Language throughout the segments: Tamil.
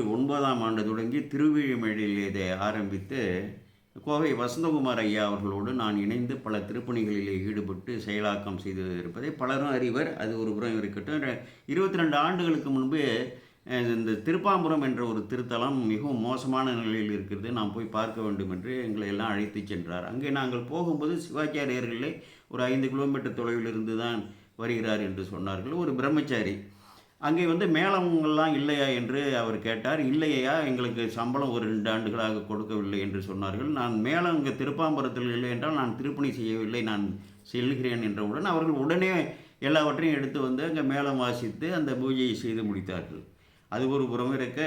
ஒன்பதாம் ஆண்டு தொடங்கி திருவிழிமேடையில் இதை ஆரம்பித்து கோவை வசந்தகுமார் ஐயா அவர்களோடு நான் இணைந்து பல திருப்பணிகளிலே ஈடுபட்டு செயலாக்கம் செய்து இருப்பதை பலரும் அறிவர். அது ஒரு புறம் இருக்கட்டும். இருபத்தி ரெண்டு ஆண்டுகளுக்கு முன்பு இந்த திருப்பாம்புரம் என்ற ஒரு திருத்தலம் மிகவும் மோசமான நிலையில் இருக்கிறது. நாம் போய் பார்க்க வேண்டும் என்று எங்களை எல்லாம் அழைத்து சென்றார். அங்கே நாங்கள் போகும்போது சிவாச்சாரியர்களே ஒரு ஐந்து கிலோமீட்டர் தொலைவிலிருந்து தான் வருகிறார் என்று சொன்னார்கள். ஒரு பிரம்மச்சாரி. அங்கே வந்து மேளங்கள்லாம் இல்லையா என்று அவர் கேட்டார். இல்லையா எங்களுக்கு சம்பளம் ஒரு ரெண்டு ஆண்டுகளாக கொடுக்கவில்லை என்று சொன்னார்கள். நான் மேளம் இங்கே திருப்பாம்பரத்தில் இல்லை என்றால் நான் திருப்பணி செய்யவில்லை நான் செல்கிறேன் என்றவுடன் அவர்கள் உடனே எல்லாவற்றையும் எடுத்து வந்து அங்கே மேளம் வாசித்து அந்த பூஜையை செய்து முடித்தார்கள். அது ஒரு புறம் இருக்க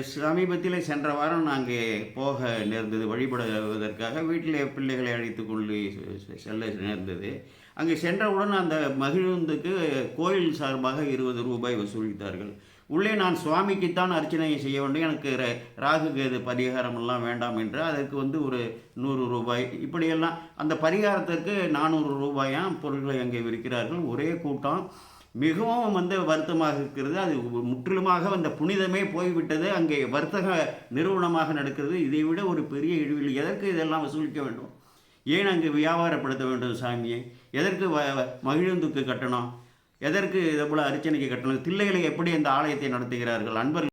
சமீபத்தில் சென்ற வாரம் நாங்கள் போக நேர்ந்தது வழிபடுவதற்காக வீட்டிலே பிள்ளைகளை அழைத்து கொண்டு செ- செல்ல நேர்ந்தது. அங்கே சென்றவுடன் அந்த மகிழுந்துக்கு கோயில் சார்பாக இருபது ரூபாய் வசூலித்தார்கள். உள்ளே நான் சுவாமிக்குத்தான் அர்ச்சனையை செய்ய வேண்டும் எனக்கு ர- ராகு கேது பரிகாரமெல்லாம் வேண்டாம் என்று அதற்கு வந்து ஒரு நூறு ரூபாய். இப்படியெல்லாம் அந்த பரிகாரத்திற்கு நானூறு ரூபாயாம் பொருட்களை அங்கே விற்கிறார்கள். ஒரே கூட்டம். மிகவும் வந்து வருத்தமாக இருக்கிறது. அது முற்றிலுமாக அந்த புனிதமே போய்விட்டது. அங்கே வர்த்தக நிறுவனமாக நடக்கிறது. இதை விட ஒரு பெரிய இழிவில் எதற்கு இதெல்லாம் வசூலிக்க வேண்டும்? ஏன் அங்கு வியாபாரப்படுத்த வேண்டும் சாமியை? எதற்கு வ வ- மகிழுந்துக்கு கட்டணம்? எதற்கு இதை போல் அர்ச்சனைக்கு கட்டணம்? தில்லைகளை எப்படி அந்த ஆலயத்தை நடத்துகிறார்கள்? அன்பர்கள்